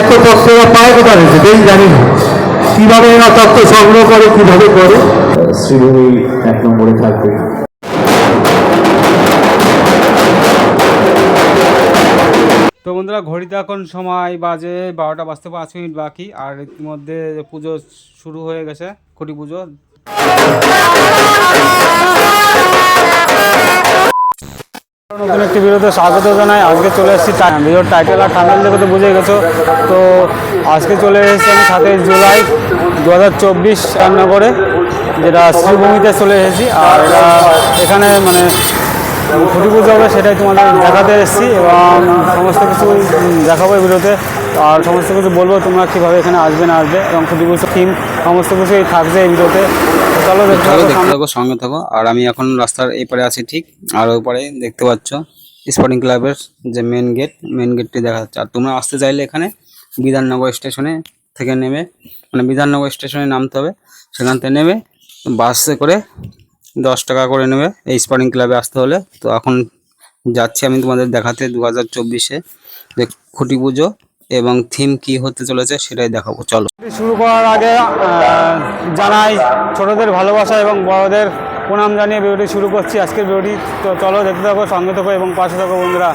এত এরা পায় কোথা থেকে সেটাই জানি না। কীভাবে এরা তথ্য সংগ্রহ করে কীভাবে করে? শ্রীভূমি এক নম্বরে থাকবে। তো বন্ধুরা ঘড়িতে এখন সময় বাজে বারোটা বাজতে পাঁচ মিনিট বাকি আর ইতিমধ্যে পুজো শুরু হয়ে গেছে খুঁটি পুজো। নতুন একটি ভিডিওতে স্বাগত জানাই। আজকে চলে এসেছি ভিডিওর টাইটেল আর থামেল দেখে তো বুঝে গেছো। তো আজকে চলে এসেছি আমি সাতই জুলাই দু হাজার চব্বিশ রান্নাগরে যেটা শ্রীভূমিতে চলে এসেছি। আর এখানে মানে খুঁটি পুজো হবে সেটাই তোমাদের দেখাতে এসেছি এবং সমস্ত কিছু দেখাবো এই ভিডিওতে। আর সমস্ত কিছু বলব তোমরা কীভাবে এখানে আসবে না আসবে এবং খুঁটি পুজো থিম সমস্ত কিছুই থাকবে এই ভিডিওতে। দেখতে থাকো সঙ্গে থাকো। আর আমি এখন রাস্তার এই পারে আছি ঠিক? আর ওই পারে দেখতে পাচ্ছ স্পোর্টিং ক্লাবের যে মেন গেট মেন গেটটি দেখা যাচ্ছে। আর তোমরা আসতে চাইলে এখানে বিধাননগর স্টেশনে থেকে নেমে মানে বিধাননগর স্টেশনে নামতে হবে। সেখান থেকে নেমে বাসে করে দশ টাকা করে নেবে। এই স্পোর্টিং ক্লাবে আসতে হলে। তো এখন যাচ্ছি আমি তোমাদের দেখাতে দু হাজার চব্বিশে যে খুঁটি পুজো। এবং থিম কি হতে চলেছে সেটাই দেখাবো, চলো। শুরু করার আগে জানাই ছোটদের ভালোবাসা এবং বড়দের প্রণাম জানিয়ে ভিডিওটি শুরু করছি। আজকের ভিডিওটি তো চলো দেখতে থাকো, সঙ্গে থাকো এবং পাশে থাকো বন্ধুরা।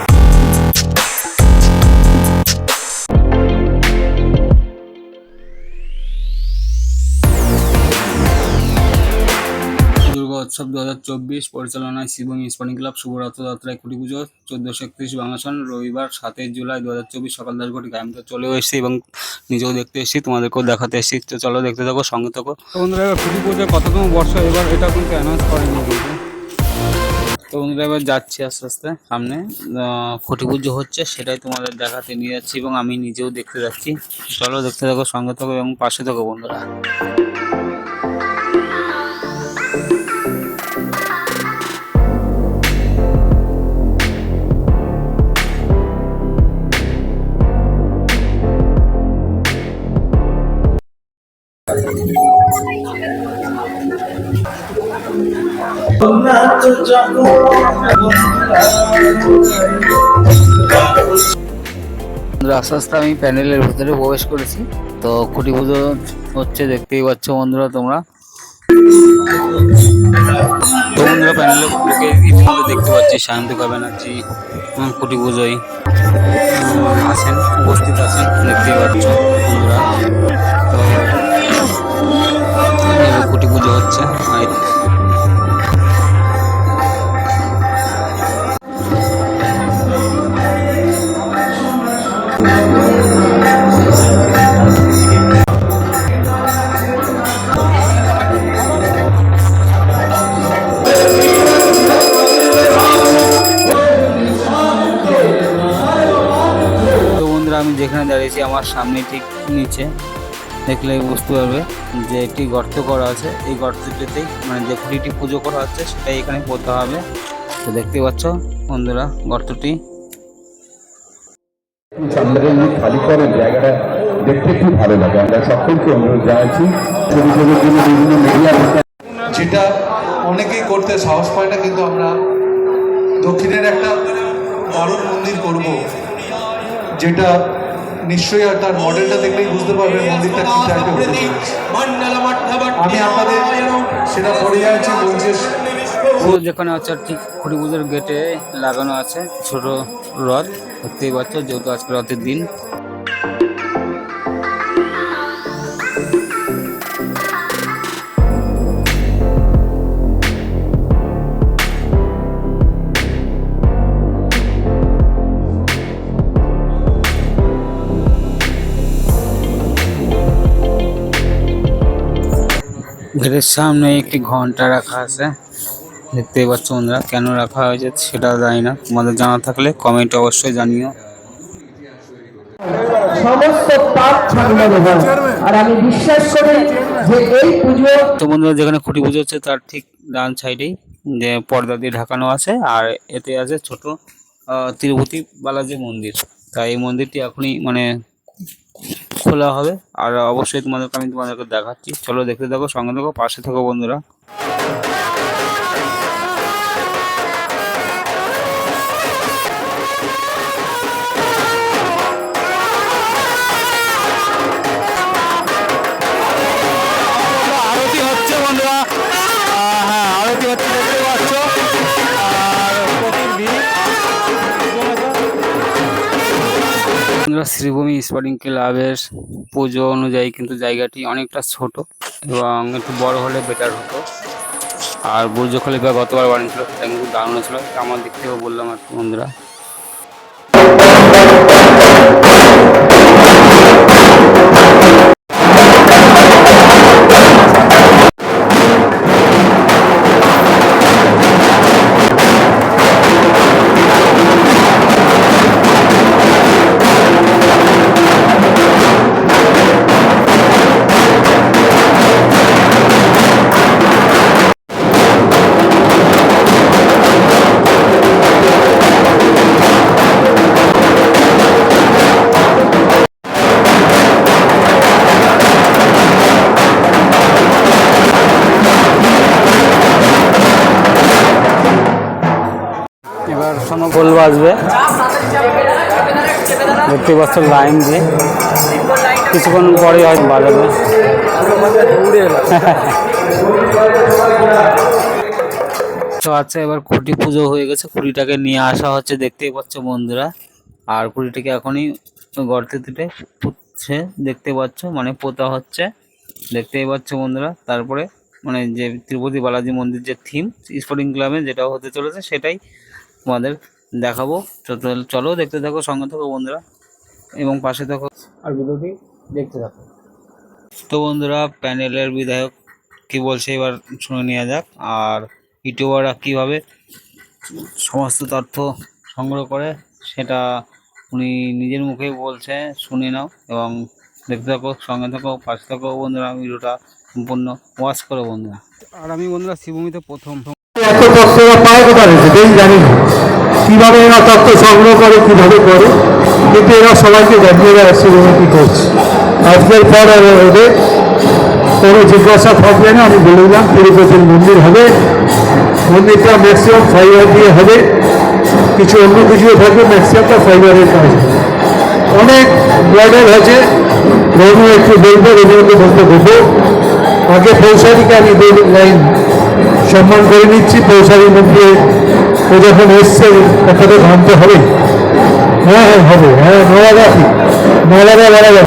উৎসব দু হাজার চব্বিশ পরিচালনায় শিবম স্পোর্টিং ক্লাব শুভরাত্র যাত্রায় খুঁটি পুজো চোদ্দশো একত্রিশ বাংলাসন রবিবার সাতই জুলাই দু হাজার চব্বিশ সকাল দশ ঘটিকা আমি তো চলেও এসেছি এবং নিজেও দেখতে এসেছি তোমাদেরকেও দেখাতে এসেছি। তো চলো দেখতে থাকো সঙ্গে থাকো। বন্ধুরা এবার খুঁটি পুজো কততম বর্ষ এবার এটা কিন্তু অ্যানাউন্স করেনি কিন্তু। তো বন্ধুরা এবার যাচ্ছি আস্তে আস্তে সামনে। আহ, খুঁটি পুজো হচ্ছে সেটাই তোমাদের দেখাতে নিয়ে যাচ্ছি এবং আমি নিজেও দেখতে যাচ্ছি। চলো দেখতে থাকো সঙ্গে থাকো এবং পাশে থাকো বন্ধুরা। আস্তে আস্তে আমি প্যান্ডেলের ভিতরে প্রবেশ করেছি। তো খুঁটি পুজো হচ্ছে, দেখতেই পাচ্ছ বন্ধুরা তোমরা। বন্ধুরা প্যান্ডেলের লোকে ইতিমধ্যে দেখতে পাচ্ছি শান্তিকা ব্যানার্জি খুঁটি পুজোয় আছেন উপস্থিত আছেন, দেখতেই পাচ্ছ। হচ্ছে আমি যেখানে দাঁড়িয়েছি আমার সামনে ঠিক নিচে। দেখলে বুঝতে পারবে যে একটি গর্ত করা আছে। এই গর্তটিতেই মানে যে খুঁটিটি পুজো করা হচ্ছে সেটাই এখানে করতে হবে। তো দেখতে পাচ্ছ বন্ধুরা গর্তটি। খালি করেন জায়গাটা দেখতে খুব ভালো লাগে। আমরা সকলকে অনুরোধ জানাচ্ছি ছবি ছবির জন্য বিভিন্ন মিডিয়া যেটা অনেকেই করতে সাহস পায় না কিন্তু আমরা দক্ষিণের একটা দারুণ মন্দির করব যেটা নিশ্চয়ই আর তার মডেলটা দেখলেই বুঝতে পারবেন মন্দিরটা কি টাইপের আমি আপনাদের সেটা পড়ে যাচ্ছি, বলছে যেখানে আছে, ঠিক খুঁটি পুজোর গেটে লাগানো আছে, ছোট রথ দেখতেই পাচ্ছ যেহেতু আজকে রথের দিন। গেটের সামনে একটি ঘণ্টা রাখা আছে। দেখতেই পাচ্ছ বন্ধুরা কেন রাখা হয়েছে সেটা জানি না। তোমাদের জানা থাকলে কমেন্টে অবশ্যই জানিও। সমস্ত পাপ ছাড়ানো আর আমি বিশ্বাস করি যে এই পুজো তো বন্ধুরা যেখানে খুঁটি পুজো হচ্ছে তার ঠিক ডান সাইডেই যে পর্দা দিয়ে ঢাকানো আছে। আর এতে আছে ছোট তিরুপতি বালাজি মন্দির। তাই এই মন্দিরটি এখনই মানে খোলা হবে। আর অবশ্যই তোমাদেরকে, আমি তোমাদেরকে দেখাচ্ছি। চলো দেখতে থাকো, সঙ্গে দেখো পাশে থাকো বন্ধুরা। বন্ধুরা শ্রীভূমি স্পোর্টিং ক্লাবের পুজো অনুযায়ী কিন্তু জায়গাটি অনেকটা ছোট এবং একটু বড় হলে বেটার হতো। আর বুর্জ খলিফা গতবার বানিয়েছিল, সেটা কিন্তু দারুণ ছিল আমার দিক থেকেও বললাম আর বন্ধুরা। এবার গোল বাজবে। দেখতে পাচ্ছ লাইন দিয়ে। কিছুক্ষণ পরে হয়তো বাজাবে। তো আচ্ছা এবার খুঁটি পুজো হয়ে গেছে। খুঁটিটাকে নিয়ে আসা হচ্ছে, দেখতেই পাচ্ছ বন্ধুরা। আর খুঁটিটাকে এখনই গর্তে তুলে পুতছে, দেখতে পাচ্ছ মানে পোতা হচ্ছে। দেখতেই পাচ্ছ বন্ধুরা, তারপরে মানে যে তিরুপতি বালাজি মন্দির যে থিম স্পোর্টিং ক্লাবে যেটা হতে চলেছে, সেটাই তোমাদের দেখাবো। চলো দেখতে থাকো সঙ্গে থাকো বন্ধুরা। এবং পাশে থাকো। আর ভিডিওটি দেখতে থাকো। তো বন্ধুরা প্যানেলের বিধায়ক কি বলছে এবার শুনে নেওয়া যাক। আর ইউটিউবাররা কীভাবে সমস্ত তথ্য সংগ্রহ করে সেটা উনি নিজের মুখেই বলছে শুনে নাও। এবং দেখতে থাকো সঙ্গে থাকো পাশে থাকো বন্ধুরা ভিডিওটা সম্পূর্ণ ওয়াচ করো বন্ধুরা। আর আমি বন্ধুরা শিবভূমিতে প্রথম। পায় কোথা থেকে সেটাই জানি না। কীভাবে এরা তথ্য সংগ্রহ করে, কীভাবে করে? কিন্তু এরা সবাইকে জানিয়ে এরা কী করছে? আজকের পর ওদের কোনো জিজ্ঞাসা থাকবে না, আমি বলে দিলাম, তিরুপতির মন্দির হবে। মন্দিরটা ম্যাক্সিমাম ফাইবার দিয়ে হবে। কিছু অন্য কিছুও থাকবে ম্যাক্সিমামটা ফাইবারের কাজ। অনেক মডেল আছে, রঘু একটু বলব, রঘুকে বলতে দেবো। আগে পৌঁছারিকে আমি দুই লাইন সম্মান করে নিচ্ছি পৌঁছারির মধ্যে ও যখন এসছে একটা তো ভাবতে হবে। হ্যাঁ হ্যাঁ হবে। হ্যাঁ নড়া মারা নড়ারা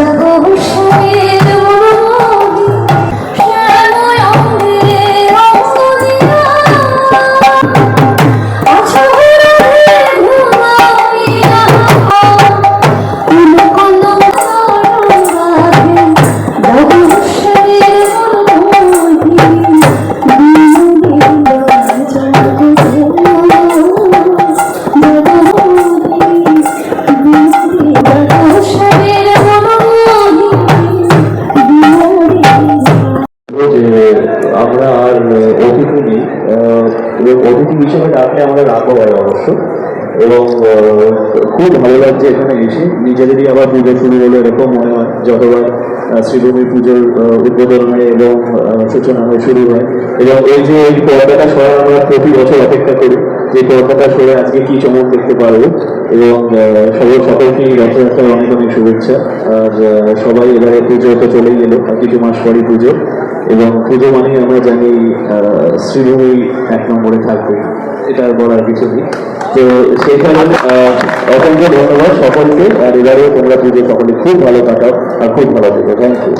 জাগো আমরা রাখব হয় অবশ্য। এবং খুব ভালো লাগছে এখানে এসে। নিজেদেরই আবার পুজো শুরু হলো এরকম মনে হয়, যতবার শ্রীভূমি পুজোর উদ্বোধন হয় এবং সূচনা হয়, শুরু হয়। এবং এই যে এই পর্দাটা সরার আমরা প্রতি বছর অপেক্ষা করি যে পর্দাটা সরে আজকে কি চমক দেখতে পারব। এবং সবাই সকলকেই রথযাত্রার অনেক অনেক শুভেচ্ছা। আর সবাই এবারে পুজো তো চলেই আর কিছু মাস পরই পুজো। এবং পুজো মানেই আমরা জানি শ্রীভূমি এক নম্বরে থাকবে। এটা বলার কিছু নেই। তো সেই কারণে অসংখ্য ধন্যবাদ সকলকে। আর এবারেও তোমরা পুজো সকলে খুব ভালো কাটাও আর খুব ভালো থেকো। থ্যাংক ইউ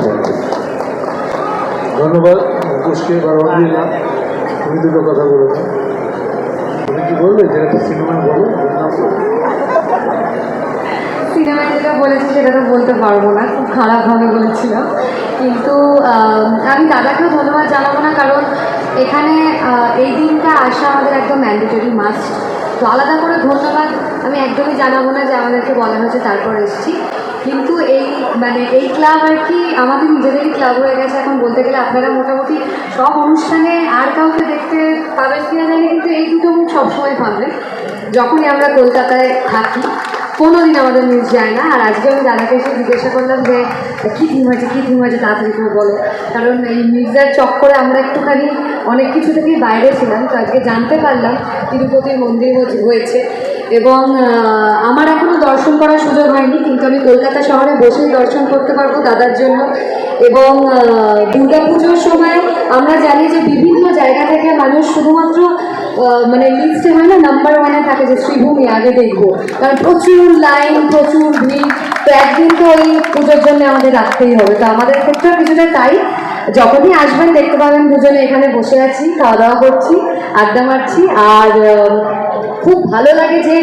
ধন্যবাদ। মুকেশকে বা রঞ্জিনা তুমি দুটো কথা বলেছ তুমি কি বলবে যে একটা সিনেমা বলো? সিনেমায় যেটা বলেছি সেটা তো বলতে পারব না। খুব খারাপভাবে বলেছিলাম। কিন্তু আমি দাদাকেও ধন্যবাদ জানাব না কারণ এখানে এই দিনটা আসা আমাদের একদম ম্যান্ডেটরি মাস্ট তো আলাদা করে ধন্যবাদ, আমি একদমই জানাব না যে আমাদেরকে বলা হয়েছে, তারপর এসেছি। কিন্তু এই মানে এই ক্লাব আর কি, আমাদের নিজেদেরই ক্লাব হয়ে গেছে এখন বলতে গেলে আপনারা মোটামুটি সব অনুষ্ঠানে আর কাউকে দেখতে পাবেন কিনা জানি, কিন্তু এই দুটো মুখ সবসময় পাবেন যখনই আমরা কলকাতায় থাকি কোনোদিন আমাদের মিস যায় না। আর আজকে আমি দাদাকে এসে জিজ্ঞাসা করলাম যে, কী থিম হয়েছে? কী থিম হয়েছে? তাড়াতাড়ি করে বলো। কারণ এই মির্জার চক্করে আমরা একটুখানি অনেক কিছু থেকেই বাইরে ছিলাম। তো আজকে জানতে পারলাম তিরুপতির মন্দির হয়েছে এবং আমার এখনও দর্শন করার সুযোগ হয়নি, কিন্তু আমি কলকাতা শহরে বসেই দর্শন করতে পারব দাদার জন্য। এবং দুর্গা পুজোর সময় আমরা জানি যে বিভিন্ন জায়গা থেকে মানুষ শুধুমাত্র মানে লিস্টে হয় না নাম্বার ওয়ানে থাকে যে শ্রীভূমি, আগে দেখব। কারণ প্রচুর লাইন প্রচুর ভিড়, তো একদিন তো ওই পুজোর জন্য আমাদের রাখতেই হবে। তো আমাদের ক্ষেত্রেও কিছুটা তাই। যখনই আসবেন, দেখতে পাবেন দুজনে এখানে বসে আছি খাওয়া দাওয়া করছি, আড্ডা মারছি। আর খুব ভালো লাগে যে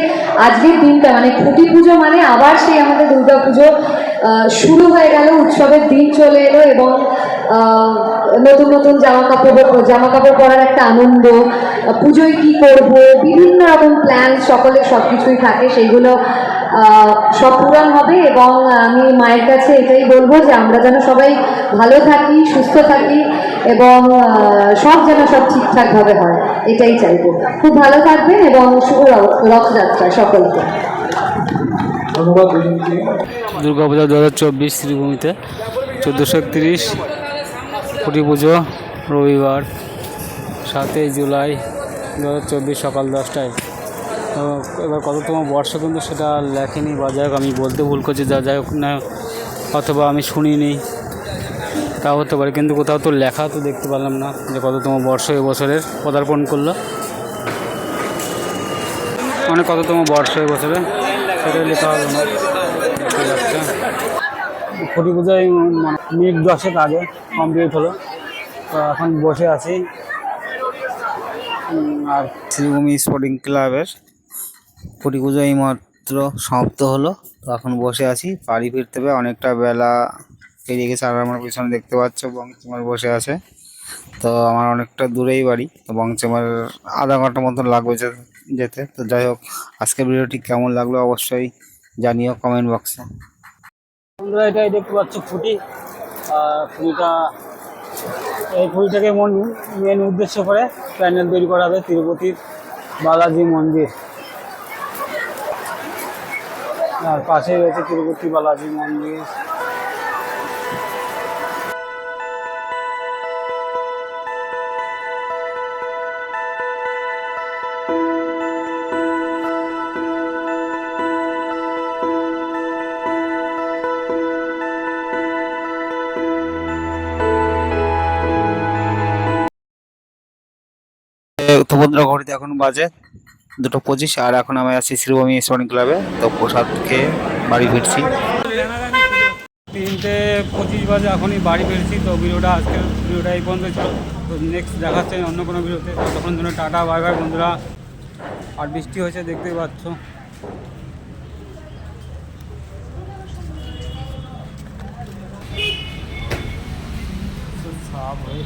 আজকের দিনটা মানে খুঁটি পুজো মানে আবার সেই আমাদের দুর্গা পুজো শুরু হয়ে গেল, উৎসবের দিন চলে এলো এবং নতুন নতুন জামা কাপড় জামা কাপড় পরার একটা আনন্দ পুজোয় কি করব বিভিন্ন রকম প্ল্যান সকলের সব কিছুই থাকে সেইগুলো সব পূরণ হবে এবং আমি মায়ের কাছে এটাই বলব যে আমরা যেন সবাই ভালো থাকি সুস্থ থাকি এবং সব যেন সব ঠিকঠাকভাবে হয় এটাই চাইব। খুব ভালো থাকবেন এবং শুভ রথযাত্রা সকলকে। ধন্যবাদ। দুর্গাপূজা দু হাজার চব্বিশ শ্রীভূমিতে চোদ্দোশো একত্রিশ কুটি পুজো রবিবার সাতই জুলাই দু চব্বিশ সকাল দশটায়। এবার কততম বর্ষ কিন্তু সেটা লেখেনি বা যাই আমি বলতে ভুল করছি, যা যাই হোক না অথবা আমি শুনিনি। তা হতে পারে, কিন্তু কোথাও তো লেখা তো দেখতে পেলাম না যে কততম বর্ষ এবছরের পদার্পণ করল। মানে কততম বর্ষ এবছরে সেটাই লেখা হলো না। খুঁটি পূজায় মানে মিনিট দশেক আগে কমপ্লিট হলো। তো এখন বসে আছি। আর শ্রীভূমি স্পোর্টিং ক্লাবের কুটি পুজো এইমাত্র সমাপ্ত হলো। তো এখন বসে আছি। বাড়ি ফিরতে হবে। অনেকটা বেলা পেরিয়ে গেছে আর আমার পিছনে দেখতে পাচ্ছ বংচমার বসে আছে। তো আমার অনেকটা দূরেই বাড়ি। তো বংচমার আধা ঘণ্টার মতন লাগবে যেতে। তো যাই হোক, আজকের ভিডিওটি কেমন লাগল অবশ্যই জানিও কমেন্ট বক্সে বন্ধুরা এটাই দেখতে পাচ্ছি খুঁটি। আর খুঁটিটা এই খুঁটিটাকে মন মেন উদ্দেশ্য করে প্যান্ডেল তৈরি করা হবে তিরুপতির বালাজি মন্দির। আর পাশেই রয়েছে তিরুপতি বালাজি মন্দির। উপভদ্র ঘড়িতে এখন বাজে দুটো পঁচিশ, আর এখন আমি আছি শ্রীভূমি স্পোর্টিং ক্লাবে তো প্রসাদ খেয়ে বাড়ি ফিরছি। তিনটে পঁচিশ বাজে, এখনই বাড়ি ফিরছি। তো ভিডিওটা আজকের ভিডিওটা এই পর্যন্ত ছিল তো নেক্সট দেখাচ্ছে অন্য কোনো ভিডিওতে। তখন জন্য টাটা বাই বাই বন্ধুরা। আর বৃষ্টি হয়েছে, দেখতেই পাচ্ছ। সাপ হয়ে